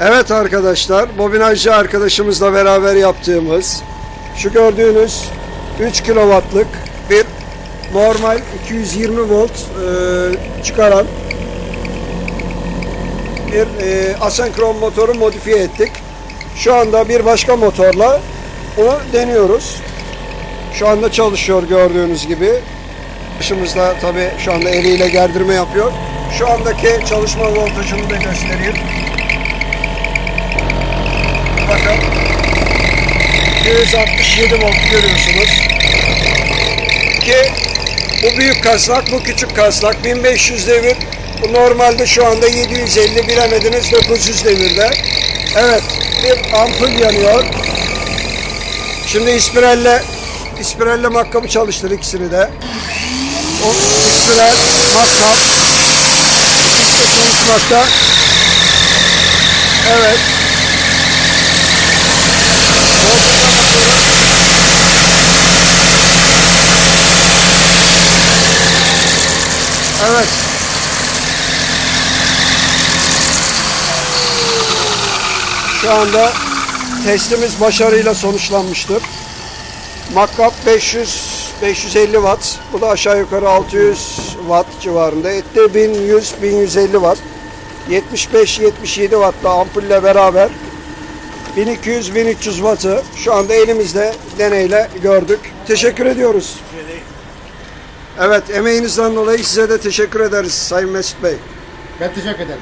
Evet arkadaşlar, bobinajcı arkadaşımızla beraber yaptığımız şu gördüğünüz 3 kW'lık bir normal 220 volt e, çıkaran bir e, asenkron motoru modifiye ettik. Şu anda bir başka motorla onu deniyoruz. Şu anda çalışıyor gördüğünüz gibi. Başımızda tabi şu anda eliyle gerdirme yapıyor. Şu andaki çalışma voltajını da göstereyim. Bakın 267 volt görüyorsunuz. Ki bu büyük kasnak, bu küçük kasnak 1500 devir. Bu normalde şu anda 750 bilemediniz 900 devirde. Evet bir ampul yanıyor. Şimdi ispirelle ispirelle makkabı çalıştır ikisini de. O ispirel, makkap ikisi çalışmakta. Evet. Evet. Şu anda testimiz başarıyla sonuçlanmıştır. Makkap 500 550 watt. Bu da aşağı yukarı 600 watt civarında. Etti 1100 1150 watt. 75 77 wattla ampulle beraber 1200 1300 wattı şu anda elimizde deneyle gördük. Teşekkür ediyoruz. Evet emeğinizden dolayı size de teşekkür ederiz Sayın Mesut Bey. Ben teşekkür ederim.